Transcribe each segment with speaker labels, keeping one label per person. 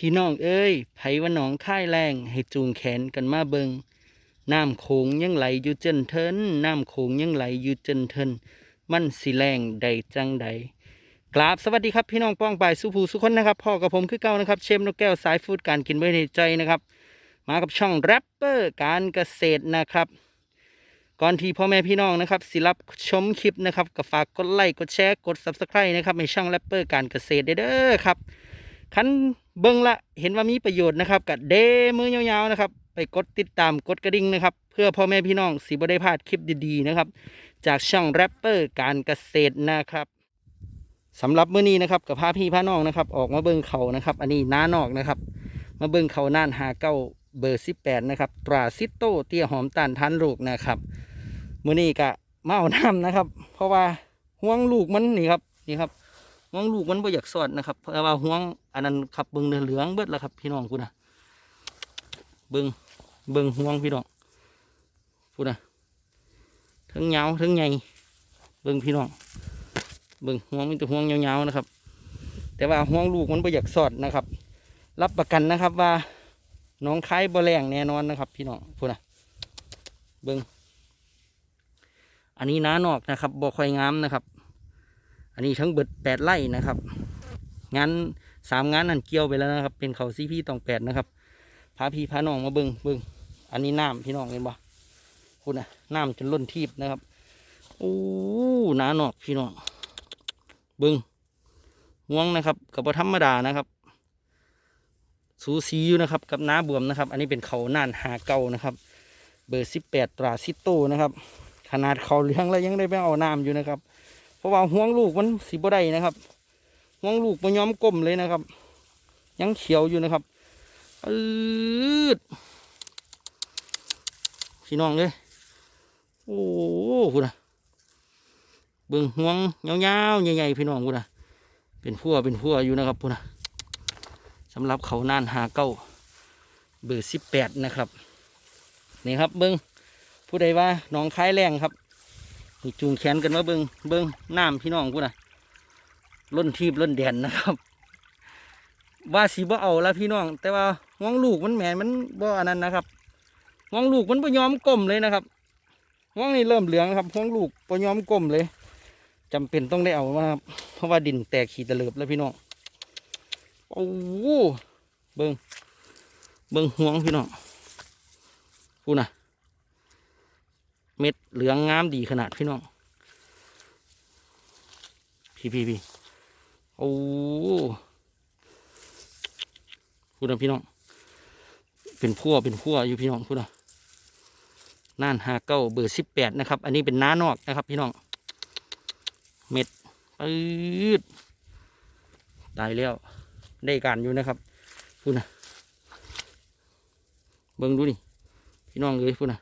Speaker 1: พี่น้องเอ้ยไผว่าหนองค่ายแรงให้จูงแขนกันมาเบิงน้ำโขงยังไหลอยู่เจนเทินน้ำโขงยังไหลอยู่เจนเทินมันสิแรงใดจังใดกราบสวัสดีครับพี่น้องป้องปายสุภูสุคนนะครับพ่อกับผมคือเก่านะครับ เชมนกแก้วสายฟูดการกินไว้ในใจนะครับ มากับช่องแรปเปอร์การเกษตรนะครับ ก่อนที่พ่อแม่พี่น้องนะครับ สิรับชมคลิปนะครับก็ฝากกดไลค์กดแชร์กด subscribe นะครับในช่องแรปเปอร์การเกษตรเด้อครับ คันเบิ่งละเห็นว่ามีประโยชน์นะครับกับเดมือยาวๆนะครับ ไปกดติดตามกดกระดิ่งนะครับ เพื่อพ่อแม่พี่น้องสิบ่ได้พลาดคลิปดีๆนะครับ จากช่องแรปเปอร์การเกษตรนะครับสำหรับมื้อนี้นะครับกับพาพี่พาน้องนะครับ ออกมาเบิ่งเขานะครับ อันนี้น้านอกนะครับ มาเบิ่งเขาน่านหาเก้าเบอร์สิบแปดนะครับ ตราซิโตเตี้ยหอมต้านทานลูกนะครับมื้อนี้กะมาเอาน้ำนะครับ เพราะว่าห่วงลูกมันนี่ครับนี่ครับ ห่วงลูกมันบ่อยากสอดนะครับเพราะว่าห่วงอันนั้นครับเบิ่งเหลืองเบิดแล้วครับ พี่น้องคุณนะเบิ่งเบิ่งห่วงพี่น้องคุณนะทั้งยาวทั้งใหญ่เบิ่งพี่น้องเบิ่งห่วงมันจะห่วงยาวๆนะครับ แต่ว่าห่วงลูกมันบ่อยากสอดนะครับ รับประกันนะครับว่าน้องคายบ่แรงแน่นอนนะครับ พี่น้องพูดนะเบิงอันนี้น้านอกนะครับบ่ค่อยงามนะครับ อันนี้ทั้งเบิดแปดไร่นะครับงานสามงานนั่นเกี่ยวไปแล้วนะครับ เป็นเขาซีพี่ตองแปดนะครับพาพี่พาน้องมาเบิงเบิงอันนี้น้ำพี่น้องเห็นบ่พูดนะน้ำจนล้นทีบนะครับโอ้น้านอกพี่น้องเบิงห่วงนะครับกับธรรมดานะครับสูสีอยู่นะครับ กับน้าบวมนะครับ อันนี้เป็นเขาน่านหาเก่านะครับ เบอร์สิบแปดตราซิโตนะครับ ขนาดเขาเลี้ยงแล้วยังได้ไปเอาน้ำอยู่นะครับ เพราะว่าห่วงลูกมันสีบ่ได้นะครับห่วงลูกมันย้อมกลมเลยนะครับ ยังเขียวอยู่นะครับอืดพี่น้องเลยโอ้โหคุณนะเบิ่งห่วงยาวๆใหญ่ๆพี่น้องคุณนะเป็นพัวเป็นพัวอยู่นะครับคุณนะสำหรับเขาน่านหาเก้าเบอร์สิบแปดนะครับนี่ครับเบิ้งผู้ใดว่าน้องคล้ายแรงครับ นี่จูงแขนกันมาเบิงเบิงน้ำพี่น้องกูนะล้นทีบล้นแดนนะครับ ว่าสีบ่เอาละพี่น้อง แต่ว่าห้องลูกมันแหมมันบ่อันนั้นนะครับห้องลูกมันบ่ยอมก้มเลยนะครับห้องนี้เริ่มเหลืองครับห้องลูกบ่ยอมก้มเลยจำเป็นต้องได้เอามาครับ เพราะว่าดินแตกขีดตะเลิบแล้วพี่น้องโอ้โหเบิงเบิงห่วงพี่น้องพูนะ เม็ดเหลืองงามดีขนาดพี่น้อง พี่พี่พี่โอ้พูดนะพี่น้อง เป็นพั่วเป็นพั่วอยู่พี่น้องพูดนะน่านหาเก้าเบอร์สิบแปดนะครับ อันนี้เป็นน้านอกนะครับ พี่น้อง เม็ดปืดตายแล้ว ได้การอยู่นะครับพูดนะเบิ่งดูนี่พี่น้องเลยพูดนะ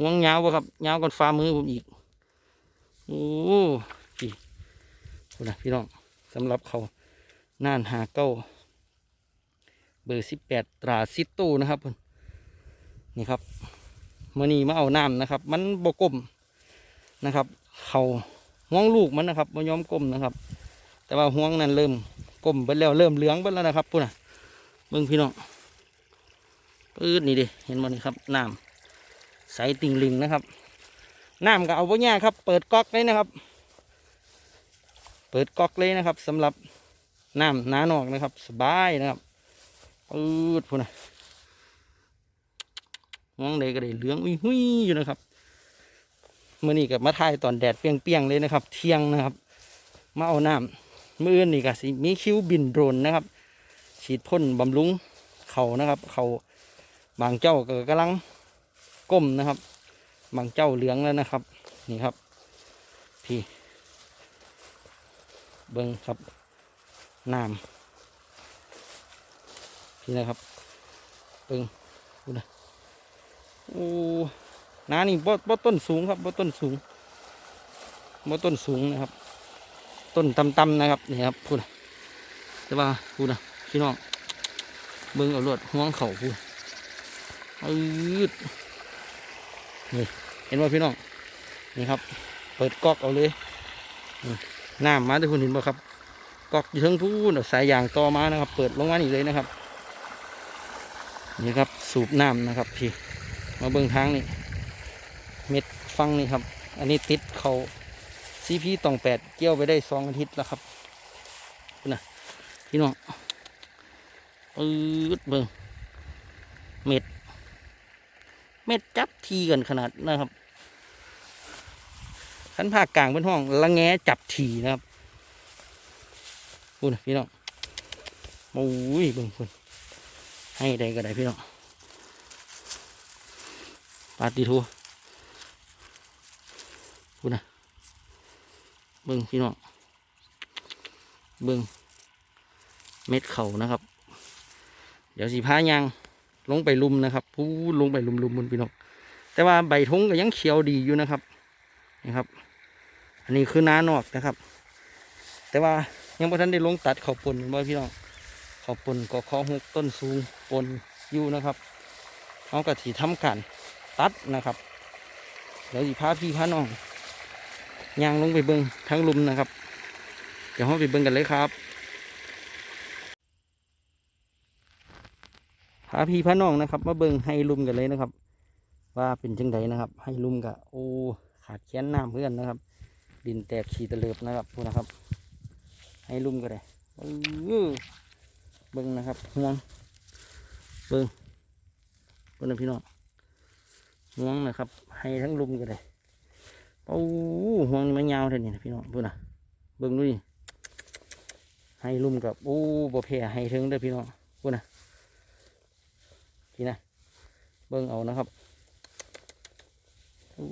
Speaker 1: งวงยาววะครับยาวก่อนฟ้ามือผมอีกโอ้พี่พูดนะพี่น้องสำหรับเขาน่านหาเก้า เบอร์สิบแปดตราซิโต้นะครับพุ่นนี่ครับมื่อนี้มาเอาน้ำนะครับ มันบกลมนะครับ เขาห่วงลูกมันนะครับมันยอมกลมนะครับ แต่ว่าห่วงนั้นเริ่มกลมไปแล้วเริ่มเหลืองไปแล้วนะครับพุ่นน่ะเบิ่งพี่น้องปื๊ดนี่ดิเห็นมันนี่ครับน้ำ ใสติ่งลิงนะครับน้ำก็เอาไว้แง่ครับ เปิดก๊อกเลยนะครับ เปิดก๊อกเลยนะครับสำหรับน้ำน้านอกนะครับ สบายนะครับปืดพุ่นะมองใดก็ได้เหลืองอุ้ยหุยอยู่นะครับเมื่อนี้กับมาถ่ายตอนแดดเปียงๆเลยนะครับ เที่ยงนะครับ มาเอาน้ำมือนี่ก็สิมีคิ้วบินโดรนนะครับ ฉีดพ่นบำรุงเขานะครับ เขาบางเจ้าก็กำลัง ก้มนะครับ บางเจ้าเหลืองแล้วนะครับ นี่ครับ พี่ เบิ้งครับน้ำพี่นะครับ เบิ้งดูนะโอ้น้านี่บ่บ่ต้นสูงครับบ่ต้นสูงบ่ต้นสูงนะครับ ต้นตำๆนะครับนี่ครับพูดนะแต่ว่าพูดนะพี่น้องเบิ้งเอาลวดห่วงเขาพูดอืด นี่เห็นว่าพี่น้อง นี่ครับ เปิดก๊อกเอาเลยน้ำมาด้วยคุณเห็นบ่ครับก๊อกอยู่ทั้งพูดสายยางต่อมานะครับ เปิดลงมานี่เลยนะครับ นี่ครับสูบน้ำนะครับ พี่ มาเบิ่งทางนี่เม็ดฟังนี่ครับ อันนี้ติดเขาซีพีตองแปดเกี่ยวไปได้สองอาทิตย์แล้วครับนะพี่น้องปืดเบิ่งเม็ด เม็ดจับทีกันขนาดนะครับขันภาคกลางเป็นห้องละแงจับทีนะครับพูดนะพี่น้องโอ้ยเบิ่งคนให้ได้ก็ได้พี่น้องปาดดีทูพูดนะเบิ่งพี่น้องเบิ่งเม็ดเข่านะครับ เดี๋ยวสีผ้ายาง ลงไปลุมนะครับผู้ลงไปลุมลุมบนพี่น้องแต่ว่าใบทงก็ยังเขียวดีอยู่นะครับนี่ครับ อันนี้คือน้านอกนะครับ แต่ว่ายังไม่ทันได้ลงตัดขาวปนบ่พี่น้องขาวปนก็ขอหกต้นสูงปนอยู่นะครับเขากระถีทำการตัดนะครับเดี๋ยวสีพาพี่พาน้องยางลงไปเบิงทั้งลุมนะครับ เดี๋ยวเราไปเบิงกันเลยครับ พาพี่พาน้องนะครับ มาเบิ่งให้ลุมกันเลยนะครับ ว่าเป็นจังไดนะครับ ให้ลุมกับโอ้ขาดแขนน้ำเพื่อนนะครับ ดินแตกขีตะเลิบนะครับพูนะครับ ให้ลุมกันเลยเออเบิ่งนะครับห่วงเบิ่งเบิ่งนะพี่น้องห่วงนะครับ ให้ทั้งลุมกันเลยโอ้ห่วงนี่มันยาวเท่านี้นะพี่น้องพูนะเบิ่งดูนี่ให้ลุมกับโอ้บ่แพ้ให้ถึงเด้อพี่น้องพูนะ พี่นะ เบิ่งเอานะครับอู้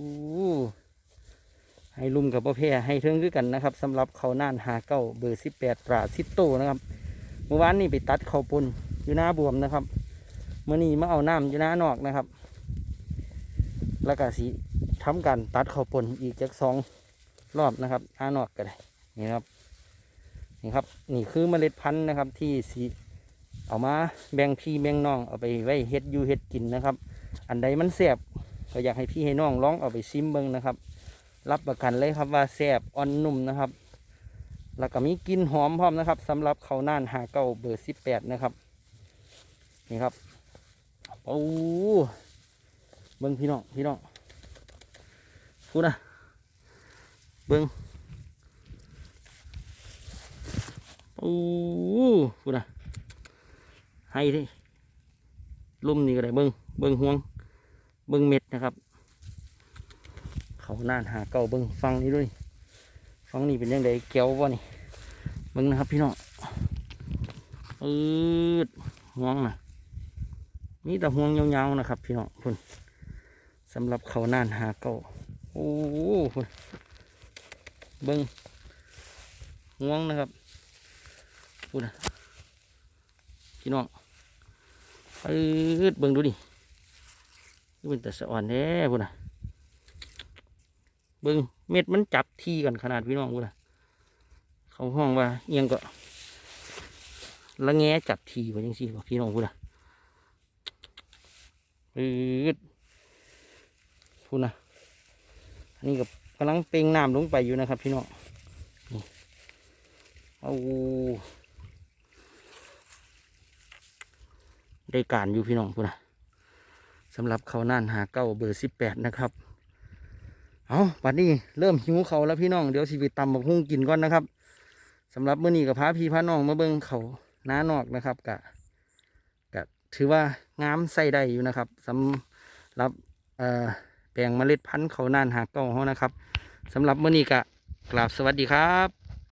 Speaker 1: ให้ลุ่มกับประเภทให้เทิงคือกันนะครับสำหรับเขาน่านหาเก้าเบอร์สิบแปดปราสิบโตนะครับเมื่อวานนี่ไปตัดเขาวปนอยู่หน้าบวมนะครับเมื่อนี้มาเอาน้ำอยู่หน้านอกนะครับ แล้วก็สีทำการตัดเขาวปนอีกจากสองรอบนะครับหน้านอกก็ได้นี่ครับนี่ครับ นี่คือเมล็ดพันธุ์นะครับที่สี เอามาแบ่งพี่แบ่งน้องเอาไปไว้เฮ็ดอยู่เฮ็ดกินนะครับ อันใดมันแซ่บก็อยากให้พี่ให้น้องลองเอาไปซิมเบิ่งนะครับ รับประกันเลยครับว่าแซ่บอ่อนนุ่มนะครับ แล้วก็มีกลิ่นหอมพร้อมนะครับสำหรับเขาน่านหาเก้าเบอร์สิบแปดนะครับนี่ครับโอ้เบิ่งพี่น้องพี่น้องพูดนะเบิ่งโอ้พูดนะ ให้ดิลุ่มนี่ก็ได้เบิ้งเบิ้งห่วง เบิ้งเม็ดนะครับ เขาน่านหาเก่าเบิ้งฟังนี้ด้วยฟังนี่เป็นยังไงเกี้ยววะนี่เบิ้งนะครับพี่น้องอืดห่วงนะมีแต่ห่วงยาวๆนะครับ พี่น้องพุ่นสำหรับเขาน่านหาเก่าโอ้โหพุ่นเบิ้งห่วงนะครับพุ่นนะพี่น้อง ปืดเบิ่งดูดิดูเป็นแต่สะอ่อนแท้พุ่นน่ะเบิ่งเม็ดมันจับทีกันขนาดพี่น้องพุ่นน่ะเขาห้องว่าเอียงก็ละแงจับทีว่าจังซี่ว่าพี่น้องพุ่นน่ะปืดพุ่นน่ะอันนี้ก็กำลังเป่งน้ำลงไปอยู่นะครับ พี่น้องเอา ได้การอยู่พี่น้องพูดนะสำหรับเขาน่านหาเก้าเบอร์สิบแปดนะครับ เอาบัดนี้เริ่มหิวเขาแล้วพี่น้องเดี๋ยวสิไปตำบักหุ่งกินก่อนนะครับสำหรับมื้อนี้กับพาพี่พาน้องมาเบิ่งเขาน้านอกนะครับกะกะถือว่างามใส่ได้อยู่นะครับสำหรับเอ่อแปลงเมล็ดพันธุ์เขาน่านหาเก้าเขานะครับสำหรับมื้อนี้กะกราบสวัสดีครับ